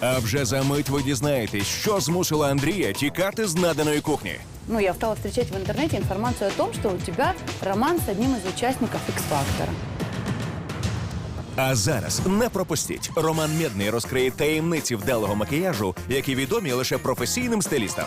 А вже за мить ви дізнаєтесь, що змусило Андрія тікати з наданої кухні. Ну, я стала встречать в интернете информацию о том, что у тебя роман с одним из участников X-фактора. А зараз не пропустіть. Роман Медний розкриє таємниці вдалого макіяжу, які відомі лише професійним стилістам.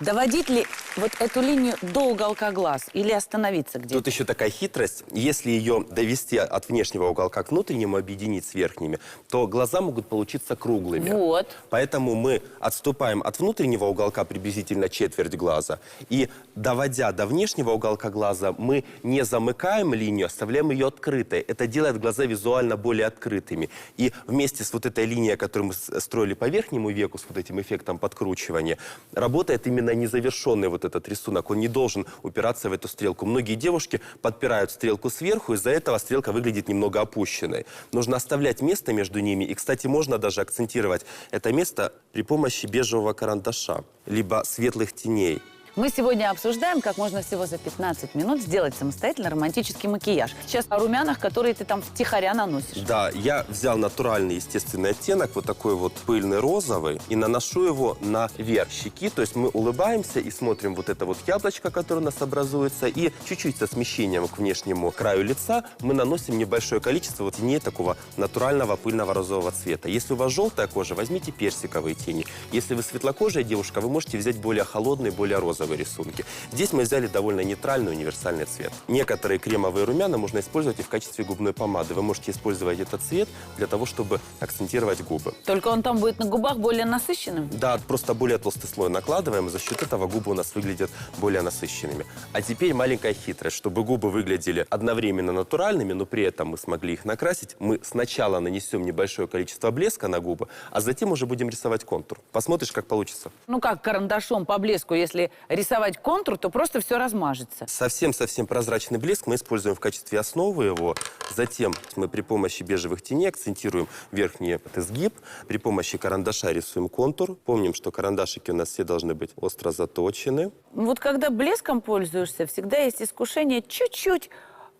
Доводить ли вот эту линию до уголка глаз или остановиться где-то? Тут еще такая хитрость. Если ее довести от внешнего уголка к внутреннему, объединить с верхними, то глаза могут получиться круглыми. Вот. Поэтому мы отступаем от внутреннего уголка приблизительно четверть глаза. И доводя до внешнего уголка глаза, мы не замыкаем линию, оставляем ее открытой. Это делает глаза визуально более открытыми. И вместе с вот этой линией, которую мы строили по верхнему веку, с вот этим эффектом подкручивания, работает именно незавершенный вот этот рисунок. Он не должен упираться в эту стрелку. Многие девушки подпирают стрелку сверху, из-за этого стрелка выглядит немного опущенной. Нужно оставлять место между ними. И, кстати, можно даже акцентировать это место при помощи бежевого карандаша, либо светлых теней. Мы сегодня обсуждаем, как можно всего за 15 минут сделать самостоятельно романтический макияж. Сейчас о румянах, которые ты там втихаря наносишь. Да, я взял натуральный естественный оттенок, вот такой вот пыльный розовый, и наношу его на верх щеки. То есть мы улыбаемся и смотрим вот это вот яблочко, которое у нас образуется, и чуть-чуть со смещением к внешнему краю лица мы наносим небольшое количество вот теней такого натурального пыльного розового цвета. Если у вас желтая кожа, возьмите персиковые тени. Если вы светлокожая девушка, вы можете взять более холодные, более розовые рисунки. Здесь мы взяли довольно нейтральный универсальный цвет. Некоторые кремовые румяна можно использовать и в качестве губной помады. Вы можете использовать этот цвет для того, чтобы акцентировать губы. Только он там будет на губах более насыщенным. Да, просто более толстый слой накладываем, и за счет этого губы у нас выглядят более насыщенными. А теперь маленькая хитрость. Чтобы губы выглядели одновременно натуральными, но при этом мы смогли их накрасить, мы сначала нанесем небольшое количество блеска на губы, а затем уже будем рисовать контур. Посмотришь, как получится. Ну как карандашом по блеску, если рисовать контур, то просто все размажется. Совсем-совсем прозрачный блеск мы используем в качестве основы его. Затем мы при помощи бежевых теней акцентируем верхний изгиб. При помощи карандаша рисуем контур. Помним, что карандашики у нас все должны быть остро заточены. Вот когда блеском пользуешься, всегда есть искушение чуть-чуть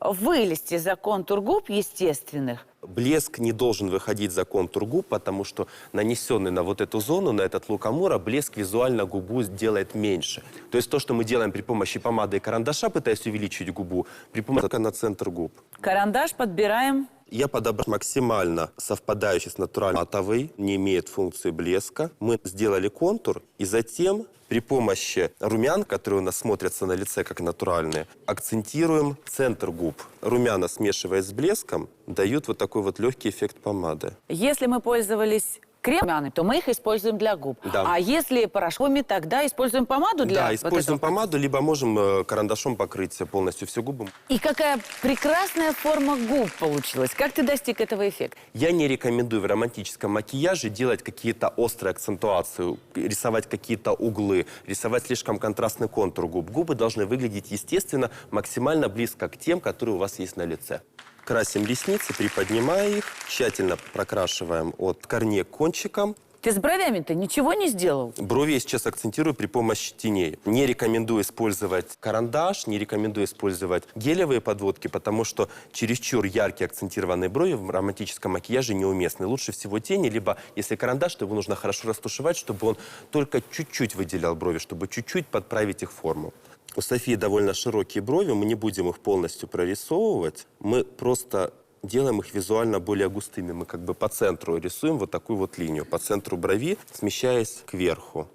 вылезти за контур губ естественных. Блеск не должен выходить за контур губ, потому что нанесенный на вот эту зону, на этот лукомора, блеск визуально губу делает меньше. То есть то, что мы делаем при помощи помады и карандаша, пытаясь увеличить губу, при помощи только на центр губ. Карандаш подбираем Я подобрал максимально совпадающий с натуральным матовый, не имеет функции блеска. Мы сделали контур, и затем при помощи румян, которые у нас смотрятся на лице как натуральные, акцентируем центр губ. Румяна, смешиваясь с блеском, дают вот такой вот легкий эффект помады. Если мы пользовались кремами, то мы их используем для губ. Да. А если порошками, тогда используем помаду для да, вот используем этого? помаду, либо можем э, карандашом покрыть полностью все губы. И какая прекрасная форма губ получилась. Как ты достиг этого эффекта? Я не рекомендую в романтическом макияже делать какие-то острые акцентуации, рисовать какие-то углы, рисовать слишком контрастный контур губ. Губы должны выглядеть естественно, максимально близко к тем, которые у вас есть на лице. Красим ресницы, приподнимая их, тщательно прокрашиваем от корней к кончикам. Ты с бровями-то ничего не сделал? Брови я сейчас акцентирую при помощи теней. Не рекомендую использовать карандаш, не рекомендую использовать гелевые подводки, потому что чересчур яркие акцентированные брови в романтическом макияже неуместны. Лучше всего тени, либо если карандаш, то его нужно хорошо растушевать, чтобы он только чуть-чуть выделял брови, чтобы чуть-чуть подправить их форму. У Софии довольно широкие брови, мы не будем их полностью прорисовывать. Мы просто делаем их визуально более густыми. Мы как бы по центру рисуем вот такую вот линию, по центру брови, смещаясь кверху.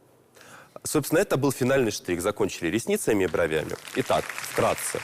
Собственно, это был финальный штрих. Закончили ресницами и бровями. Итак, вкратце.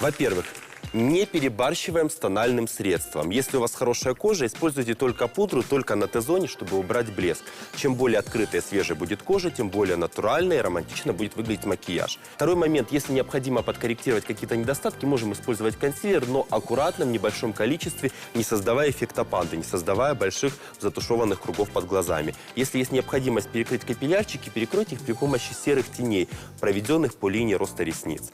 Во-первых, не перебарщиваем с тональным средством. Если у вас хорошая кожа, используйте только пудру, только на Т-зоне, чтобы убрать блеск. Чем более открытая и свежая будет кожа, тем более натурально и романтично будет выглядеть макияж. Второй момент. Если необходимо подкорректировать какие-то недостатки, можем использовать консилер, но аккуратно, в небольшом количестве, не создавая эффекта панды, не создавая больших затушеванных кругов под глазами. Если есть необходимость перекрыть капиллярчики, перекройте их при помощи серых теней, проведенных по линии роста ресниц.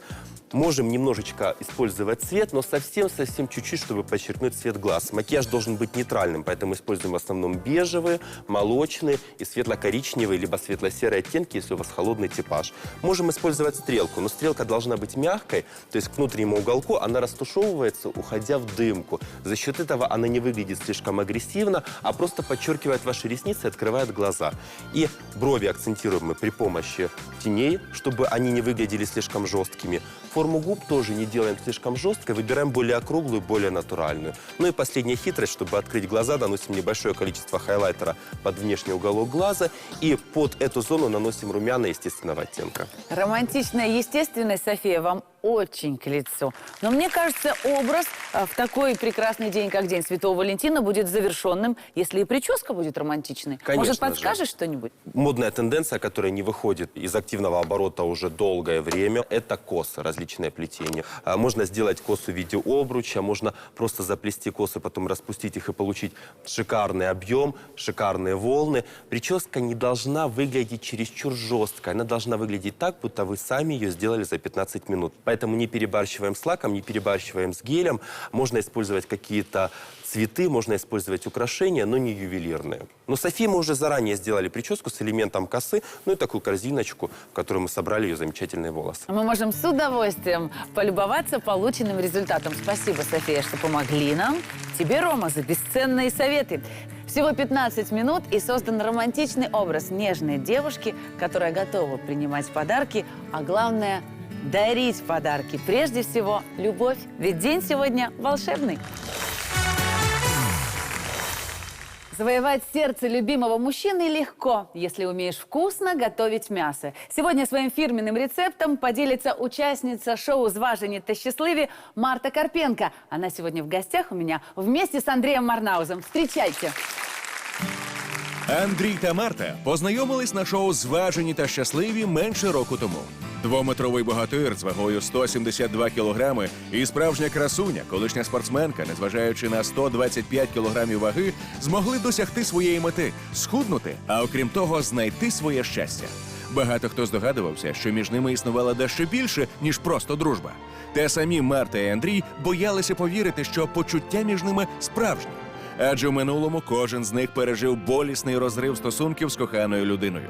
Можем немножечко использовать цвет, но совсем-совсем чуть-чуть, чтобы подчеркнуть цвет глаз. Макияж должен быть нейтральным, поэтому используем в основном бежевые, молочные и светло-коричневые, либо светло-серые оттенки, если у вас холодный типаж. Можем использовать стрелку, но стрелка должна быть мягкой, то есть к внутреннему уголку она растушевывается, уходя в дымку. За счет этого она не выглядит слишком агрессивно, а просто подчеркивает ваши ресницы и открывает глаза. И брови акцентируем мы при помощи теней, чтобы они не выглядели слишком жесткими. Форму губ тоже не делаем слишком жесткой, выбираем более округлую, более натуральную. Ну и последняя хитрость, чтобы открыть глаза, наносим небольшое количество хайлайтера под внешний уголок глаза и под эту зону наносим румяна естественного оттенка. Романтичная естественность, София, вам очень к лицу. Но мне кажется, образ а, в такой прекрасный день, как День Святого Валентина, будет завершенным, если и прическа будет романтичной. Конечно Может, же. подскажешь что-нибудь? Модная тенденция, которая не выходит из активного оборота уже долгое время, это косы, различные плетения. А, Можно сделать косу в виде обруча, можно просто заплести косы, потом распустить их и получить шикарный объем, шикарные волны. Прическа не должна выглядеть чересчур жестко, она должна выглядеть так, будто вы сами ее сделали за 15 минут. Поэтому не перебарщиваем с лаком, не перебарщиваем с гелем. Можно использовать какие-то цветы, можно использовать украшения, но не ювелирные. Но Софии мы уже заранее сделали прическу с элементом косы, ну и такую корзиночку, в которую мы собрали ее замечательные волосы. Мы можем с удовольствием полюбоваться полученным результатом. Спасибо, София, что помогли нам. Тебе, Рома, за бесценные советы. Всего 15 минут и создан романтичный образ нежной девушки, которая готова принимать подарки, а главное – дарить подарки. Прежде всего, любовь. Ведь день сегодня волшебный. Завоевать сердце любимого мужчины легко, если умеешь вкусно готовить мясо. Сегодня своим фирменным рецептом поделится участница шоу «Зважені та щасливі» Марта Карпенко. Она сегодня в гостях у меня вместе с Андреем Марнаузом. Встречайте! Андрій та Марта познайомились на шоу Зважені та щасливі менше року тому. Двометровий богатир з вагою 172 кілограми і справжня красуня, колишня спортсменка, незважаючи на 125 кілограмів ваги, змогли досягти своєї мети схуднути, а окрім того, знайти своє щастя. Багато хто здогадувався, що між ними існувало дещо більше, ніж просто дружба. Та самі Марта і Андрій боялися повірити, що почуття між ними справжні. Адже в минулому кожен з них пережив болісний розрив стосунків з коханою людиною.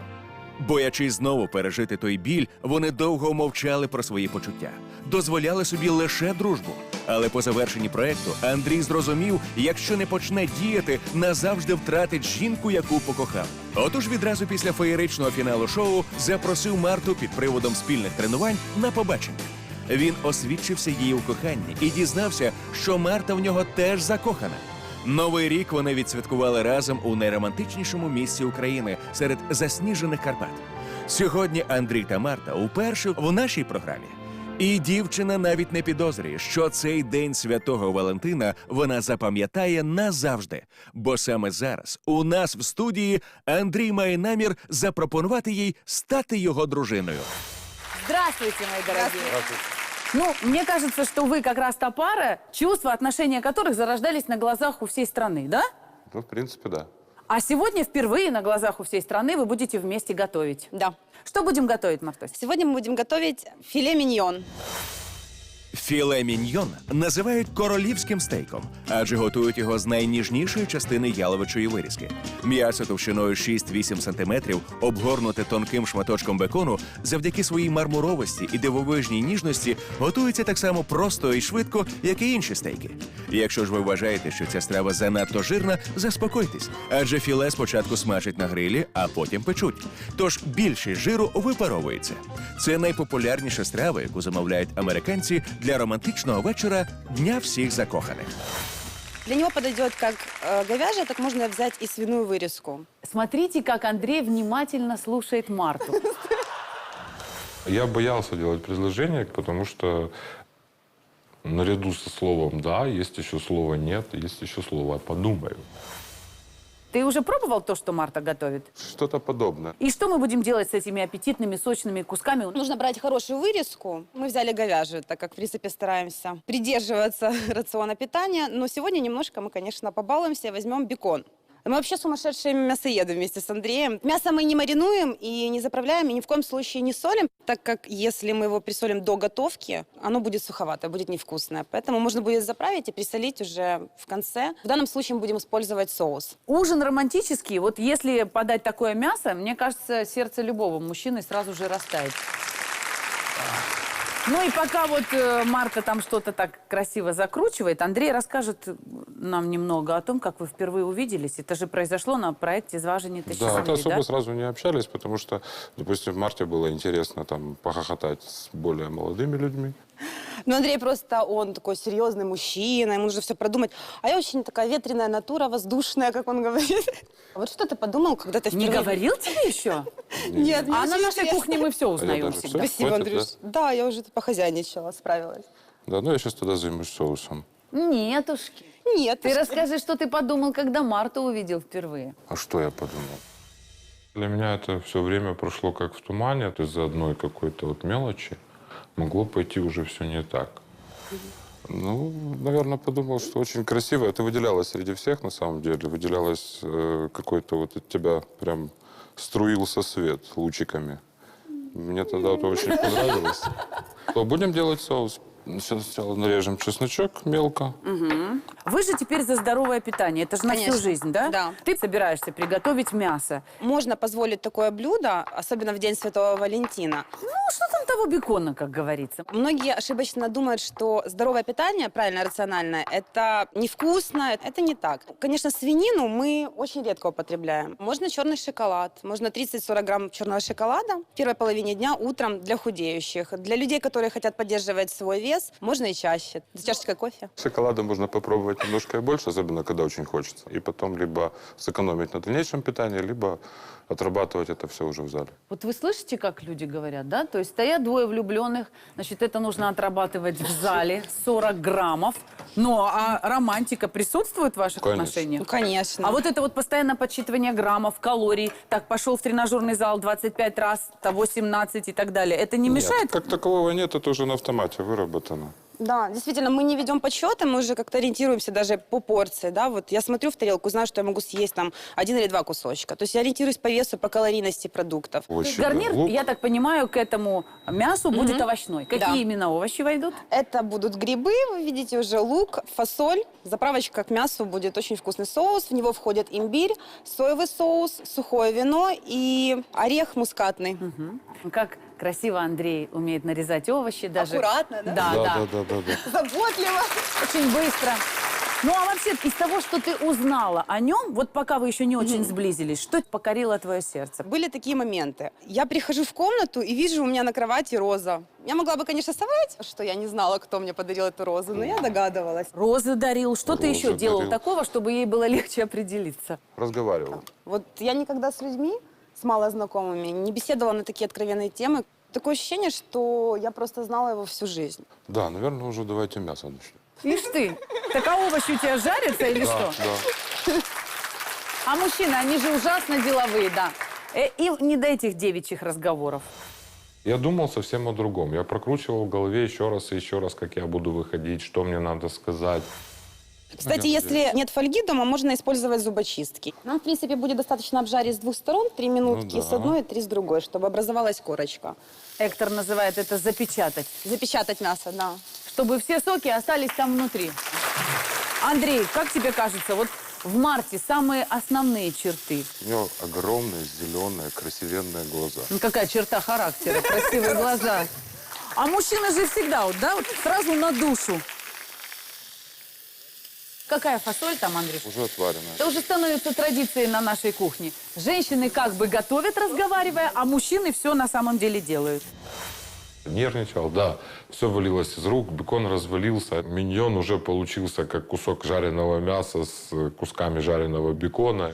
Боячись знову пережити той біль, вони довго мовчали про свої почуття, дозволяли собі лише дружбу. Але по завершенні проекту Андрій зрозумів, якщо не почне діяти, назавжди втратить жінку, яку покохав. Отож відразу після феєричного фіналу шоу запросив Марту під приводом спільних тренувань на побачення. Він освідчився її у коханні і дізнався, що Марта в нього теж закохана. Новий рік вони відсвяткували разом у найромантичнішому місці України серед засніжених Карпат. Сьогодні Андрій та Марта уперше в нашій програмі. І дівчина навіть не підозрює, що цей день святого Валентина вона запам'ятає назавжди. Бо саме зараз у нас в студії Андрій має намір запропонувати їй стати його дружиною. Здравствуйте, мои дорогие! Ну, мне кажется, что вы как раз та пара, чувства, отношения которых зарождались на глазах у всей страны, да? Ну, в принципе, да. А сегодня впервые на глазах у всей страны вы будете вместе готовить. Да. Что будем готовить, Мартось? Сегодня мы будем готовить филе миньон. Філе міньйон називають королівським стейком, адже готують його з найніжнішої частини яловичої вирізки. М'ясо товщиною 6-8 см, обгорнуте тонким шматочком бекону, завдяки своїй мармуровості і дивовижній ніжності готується так само просто і швидко, як і інші стейки. Якщо ж ви вважаєте, що ця страва занадто жирна, заспокойтесь, адже філе спочатку смажать на грилі, а потім печуть. Тож більшість жиру випаровується. Це найпопулярніша страва, яку замовляють американці для романтичного вечора Дня всіх закоханих. Для него подойдет как э, говяжье, так можно взять и свиную вырезку. Смотрите, как Андрей внимательно слушает Марту. Я боялся делать предложение, потому что наряду со словом «да» есть еще слово «нет», есть еще слово «подумаю». Ты уже пробовал то, что Марта готовит? Что-то подобное. И что мы будем делать с этими аппетитными, сочными кусками? Нужно брать хорошую вырезку. Мы взяли говяжью, так как, в принципе, стараемся придерживаться рациона питания. Но сегодня немножко мы, конечно, побалуемся и возьмем бекон. Мы вообще сумасшедшие мясоеды вместе с Андреем. Мясо мы не маринуем и не заправляем, и ни в коем случае не солим, так как если мы его присолим до готовки, оно будет суховатое, будет невкусное. Поэтому можно будет заправить и присолить уже в конце. В данном случае мы будем использовать соус. Ужин романтический. Вот если подать такое мясо, мне кажется, сердце любого мужчины сразу же растает. Ну и пока вот э, Марта там что-то так красиво закручивает, Андрей расскажет нам немного о том, как вы впервые увиделись. Это же произошло на проекте «Зважение ты Да, это счастливый», особо да? сразу не общались, потому что, допустим, в марте было интересно там похохотать с более молодыми людьми. Но Андрей просто, он такой серьезный мужчина, ему нужно все продумать. А я очень такая ветреная натура, воздушная, как он говорит. А Вот что ты подумал, когда ты Не впервые... говорил тебе еще? Нет, А на нашей кухне мы все узнаем даже всегда. всё? Спасибо, Хватит, Андрюш. Да? я уже тут похозяйничала, справилась. Да, ну я сейчас тогда займусь соусом. Нетушки. Нет, Ты расскажи, что ты подумал, когда Марту увидел впервые. А что я подумал? Для меня это все время прошло как в тумане. То есть из-за одной какой-то вот мелочи могло пойти уже все не так. Ну, наверное, подумал, что очень красиво. Это выделялось среди всех, на самом деле. Выделялось э, какой-то вот от тебя прям струился свет лучиками. Мне тогда это очень понравилось. То будем делать соус. Сейчас сначала нарежем чесночок мелко. Вы же теперь за здоровое питание. Это же на всю Конечно. жизнь, да? Да. Ты собираешься приготовить мясо. Можно позволить такое блюдо, особенно в День Святого Валентина. Ну, что там того бекона, как говорится? Многие ошибочно думают, что здоровое питание, правильно, рациональное, это невкусно. Это не так. Конечно, свинину мы очень редко употребляем. Можно черный шоколад, можно 30-40 грамм черного шоколада в первой половине дня утром для худеющих. Для людей, которые хотят поддерживать свой вес, можно и чаще. За чашечкой кофе. Шоколада можно попробовать немножко и больше, особенно когда очень хочется. И потом либо сэкономить на дальнейшем питании, либо отрабатывать это все уже в зале. Вот вы слышите, как люди говорят, да? То есть стоят двое влюбленных, значит, это нужно отрабатывать в зале 40 граммов. Ну, а романтика присутствует в ваших Конечно. отношениях? Ну, конечно. А вот это вот постоянное подсчитывание граммов, калорий, так, пошел в тренажерный зал 25 раз, того 17 и так далее, это не мешает? Нет, как такового нет, это уже на автомате выработано. Да, действительно, мы не ведем подсчеты, мы уже как-то ориентируемся даже по порции, да, вот я смотрю в тарелку, знаю, что я могу съесть там один или два кусочка, то есть я ориентируюсь по весу, по калорийности продуктов. То есть Овощи, да, гарнир, лук. я так понимаю, к этому мясу будет овощной. Какие Да. именно овощи войдут? Это будут грибы, вы видите уже лук, фасоль, заправочка к мясу будет очень вкусный соус, в него входит имбирь, соевый соус, сухое вино и орех мускатный. Как красиво Андрей умеет нарезать овощи. Даже... Аккуратно, да? Да, Да, да. да, да, да, да. Заботливо. Очень быстро. Ну, а вообще, из того, что ты узнала о нем, вот пока вы еще не очень сблизились, что покорило твое сердце? Были такие моменты. Я прихожу в комнату и вижу у меня на кровати роза. Я могла бы, конечно, соврать, что я не знала, кто мне подарил эту розу, но я догадывалась. Розы дарил. Что ты Розы еще делал дарил. такого, чтобы ей было легче определиться? Разговаривал. Вот я никогда с людьми, с малознакомыми, не беседовала на такие откровенные темы. Такое ощущение, что я просто знала его всю жизнь. Да, наверное, уже давайте мясо начнем. Ишь ты, так а овощи у тебя жарятся или что? Да. А мужчины, они же ужасно деловые, да. Э, И не до этих девичьих разговоров. Я думал совсем о другом. Я прокручивал в голове еще раз и еще раз, как я буду выходить, что мне надо сказать. Кстати, если нет фольги дома, можно использовать зубочистки. Нам, в принципе, будет достаточно обжарить с двух сторон, три минутки да. с одной и три с другой, чтобы образовалась корочка. Эктор называет это запечатать, Запечатать мясо, да. чтобы все соки остались там внутри. Андрей, как тебе кажется, вот в марте самые основные черты? У него огромные, зеленые, красивенные глаза. Ну, какая черта характера, красивые глаза. А мужчина же всегда, вот, да, вот сразу на душу. Какая фасоль там, Андрей? Уже отваренные. Это уже становится традицией на нашей кухне. Женщины как бы готовят, разговаривая, а мужчины все на самом деле делают. Нервничал, да. Все валилось из рук, бекон развалился. Миньон уже получился как кусок жареного мяса с кусками жареного бекона.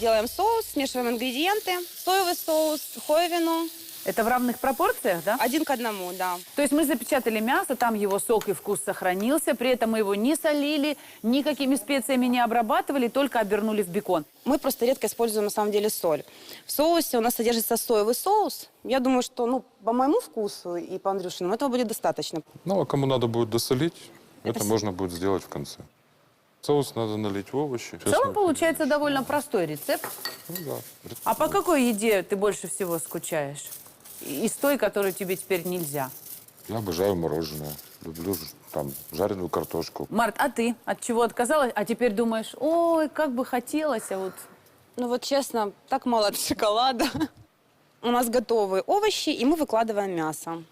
Делаем соус, смешиваем ингредиенты. Соевый соус, сухое вино. Это в равных пропорциях, да? Один к одному, да. То есть мы запечатали мясо, там его сок и вкус сохранился, при этом мы его не солили, никакими специями не обрабатывали, только обернули в бекон. Мы просто редко используем, на самом деле, соль. В соусе у нас содержится соевый соус. Я думаю, что, ну, по моему вкусу и по Андрюшиному этого будет достаточно. Ну, а кому надо будет досолить, это, с- можно будет сделать в конце. Соус надо налить в овощи. В целом получается довольно простой рецепт. Ну да. А по какой еде ты больше всего скучаешь? И- Из той, которую тебе теперь нельзя. Я обожаю мороженое. Люблю там жареную картошку. Март, а ты от чего отказалась? А теперь думаешь, ой, как бы хотелось, а вот... Ну вот честно, так мало шоколада. У нас готовы овощи, и мы выкладываем мясо.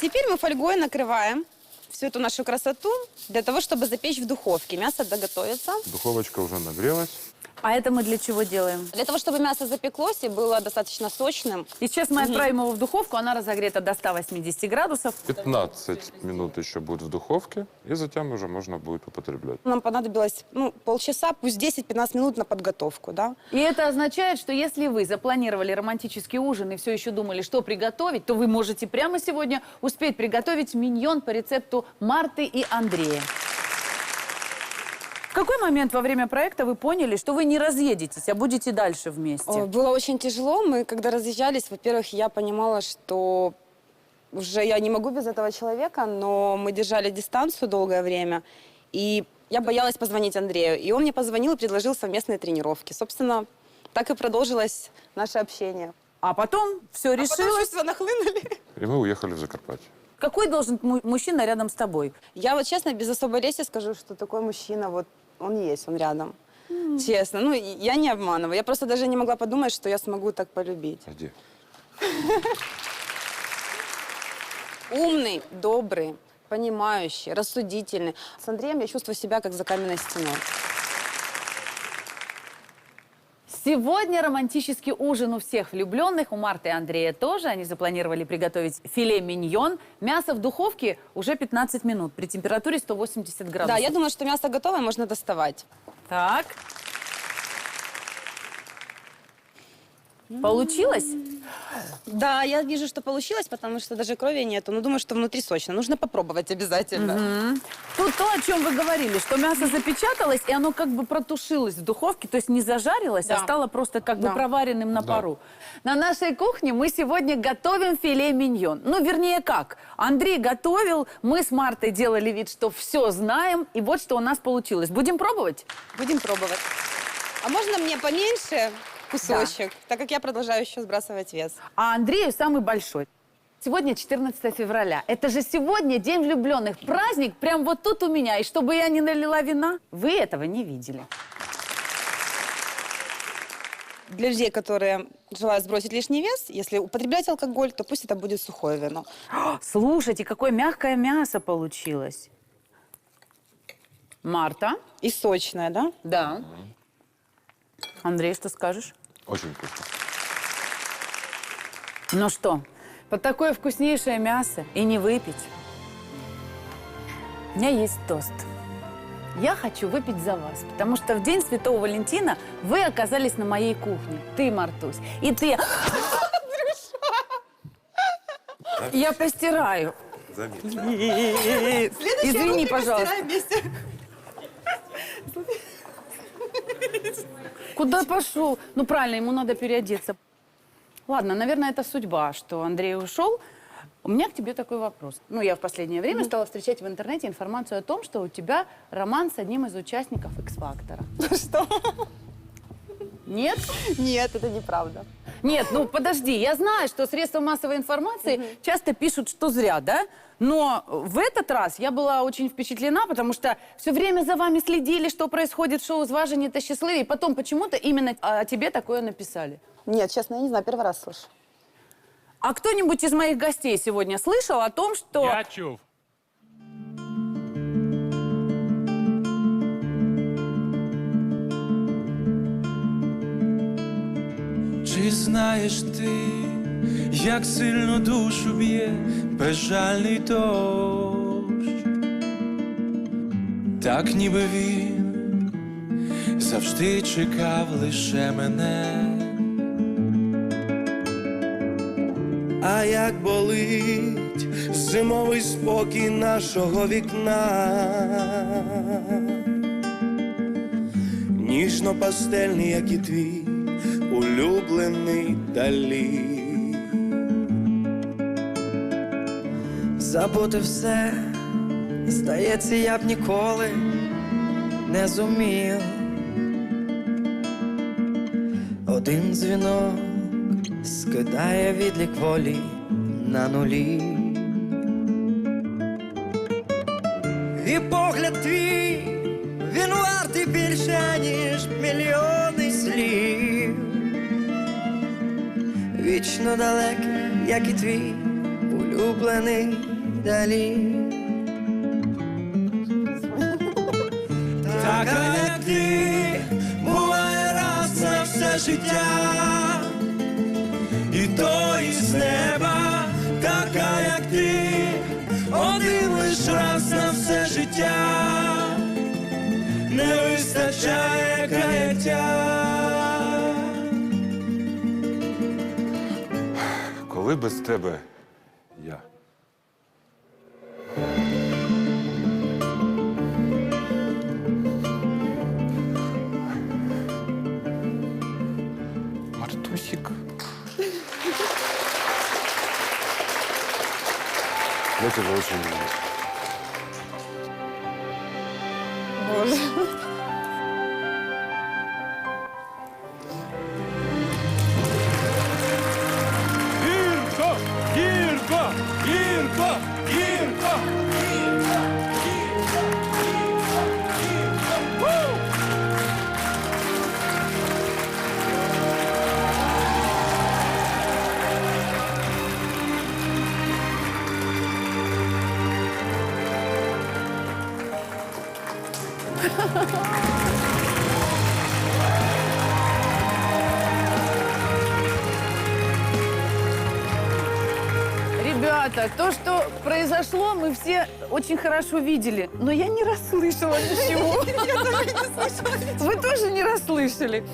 Теперь мы фольгой накрываем всю эту нашу красоту для того, чтобы запечь в духовке. Мясо доготовится. Духовочка уже нагрелась. А это мы для чего делаем? Для того, чтобы мясо запеклось и было достаточно сочным, И сейчас мы отправим его в духовку, она разогрета до 180 градусов. 15 минут еще будет в духовке, и затем уже можно будет употреблять. нам понадобилось ну, полчаса, пусть 10-15 минут на подготовку. Да? И это означает, что если вы запланировали романтический ужин и все еще думали, что приготовить, то вы можете прямо сегодня успеть приготовить миньон по рецепту Марты и Андрея. В какой момент во время проекта вы поняли, что вы не разъедетесь, а будете дальше вместе? Было очень тяжело. Мы, когда разъезжались, во-первых, я понимала, что уже я не могу без этого человека, но мы держали дистанцию долгое время. И я боялась позвонить Андрею. И он мне позвонил и предложил совместные тренировки. Собственно, так и продолжилось наше общение. А потом все А потом решилось. чувства нахлынули. И мы уехали в Закарпатье. Какой должен му- мужчина рядом с тобой? Я вот честно, без особой лести скажу, что такой мужчина, вот он есть, он рядом. Честно. Ну, я не обманываю. Я просто даже не могла подумать, что я смогу так полюбить. А где? Умный, добрый, понимающий, рассудительный. С Андреем я чувствую себя как за каменной стеной. Сегодня романтический ужин у всех влюбленных, у Марты и Андрея тоже. Они запланировали приготовить филе миньон. Мясо в духовке уже 15 минут при температуре 180 градусов. Да, я думаю, что мясо готово, можно доставать. Так. Получилось? Да, я вижу, что получилось, потому что даже крови нету. Но думаю, что внутри сочно. Нужно попробовать обязательно. Тут то, о чем вы говорили, что мясо запечаталось, и оно как бы протушилось в духовке, то есть не зажарилось, а Да. стало просто как бы Да. проваренным на Да. пару. На нашей кухне мы сегодня готовим филе миньон. Ну, вернее, как? Андрей готовил, мы с Мартой делали вид, что все знаем, и вот что у нас получилось. Будем пробовать? Будем пробовать. А можно мне поменьше кусочек, так как я продолжаю еще сбрасывать вес? А Андрею самый большой. Сегодня 14 февраля. Это же сегодня День влюбленных. Праздник прям вот тут у меня. И чтобы я не налила вина, вы этого не видели. Для людей, которые желают сбросить лишний вес, если употреблять алкоголь, то пусть это будет сухое вино. Слушайте, какое мягкое мясо получилось. Марта? И сочное, да? Да. Андрей, что скажешь? Очень вкусно. Ну что, под такое вкуснейшее мясо и не выпить. У меня есть тост. Я хочу выпить за вас, потому что в день Святого Валентина вы оказались на моей кухне. Ты, Мартусь, и ты... Я постираю. Извини, пожалуйста. Куда пошел? Ну, правильно, ему надо переодеться. Ладно, наверное, это судьба, что Андрей ушел. У меня к тебе такой вопрос. Ну, я в последнее время стала встречать в интернете информацию о том, что у тебя роман с одним из участников X-фактора. Что? Нет? Нет, это неправда. Нет, ну подожди, я знаю, что средства массовой информации часто пишут, что зря, да? Но в этот раз я была очень впечатлена, потому что все время за вами следили, что происходит в шоу «Зважені та щасливі», и потом почему-то именно о тебе такое написали. Нет, честно, я не знаю, первый раз слышу. А кто-нибудь из моих гостей сегодня слышал о том, что... Я чув. Чи знаєш ти, як сильно душу б'є безжальний дощ? Так ніби він завжди чекав лише мене. А як болить зимовий спокій нашого вікна. Ніжно-пастельний, як і твій улюблений далі. Забути все, Здається, я б ніколи не зумів. Один дзвінок скидає відлік волі на нулі. І погляд твій, він вартий більше, ніж мільйони Вічно далекий, як і твій улюблений далі. Така, як ти, буває раз на все життя, і то із неба, така, як ти, один лиш раз на все життя, не вистачає каяття. Коли без тебе я? Мартусик. Я тебя очень люблю. Гірко, произошло, мы все очень хорошо видели. Но я не расслышала ничего. Вы тоже не расслышали.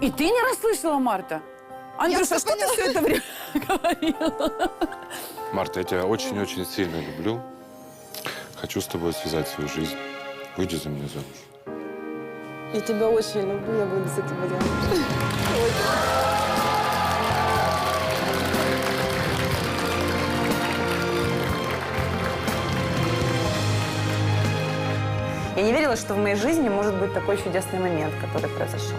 И ты не расслышала, Марта? Андрюша, что ты все это время говорила? Марта, я тебя очень-очень сильно люблю. Хочу с тобой связать свою жизнь. Выйди за меня замуж. Я тебя очень люблю, я буду за тебя замуж. Я не верила, что в моей жизни может быть такой чудесный момент, который произошел.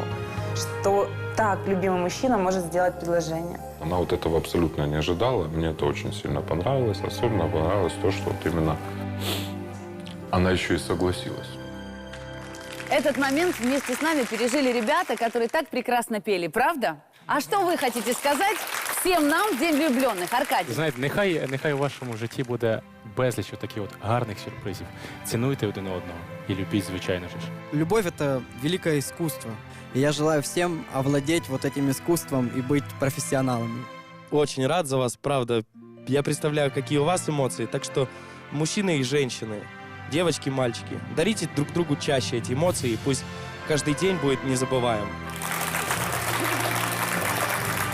Что так любимый мужчина может сделать предложение. Она вот этого абсолютно не ожидала. Мне это очень сильно понравилось. Особенно понравилось то, что вот именно она еще и согласилась. Этот момент вместе с нами пережили ребята, которые так прекрасно пели, правда? А что вы хотите сказать всем нам в День влюбленных, Аркадий? Знаєте, нехай, нехай у вашому житті буде безліч таких от гарних сюрпризів. Цінуйте один одного і любіть, звичайно ж. Любовь — это великое искусство. И я желаю всем овладеть вот этим искусством и быть профессионалами. Очень рад за вас, правда. Я представляю, какие у вас эмоции. Так что мужчины и женщины, девочки и мальчики, дарите друг другу чаще эти эмоции, и пусть каждый день будет незабываем.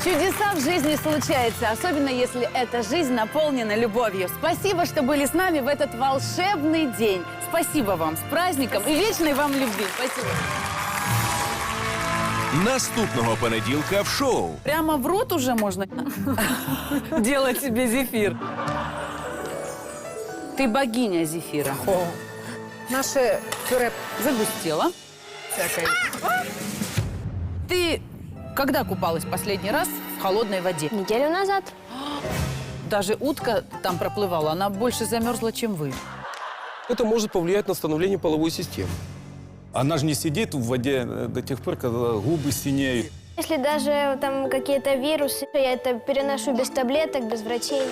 Чудеса в жизни случаются, особенно если эта жизнь наполнена любовью. Спасибо, что были с нами в этот волшебный день. Спасибо вам с праздником и вечной вам любви. Спасибо. Наступного понеділка в шоу. Прямо в рот уже можно делать себе зефир. Ты богиня зефира. Наше пюре загустело. Ты когда купалась последний раз в холодной воде? Неделю назад. Даже утка там проплывала, она больше замерзла, чем вы. Это может повлиять на становление половой системы. Она же не сидит в воде э, до тех пор, когда губы синеют. Если даже там какие-то вирусы, я это переношу без таблеток, без врачей.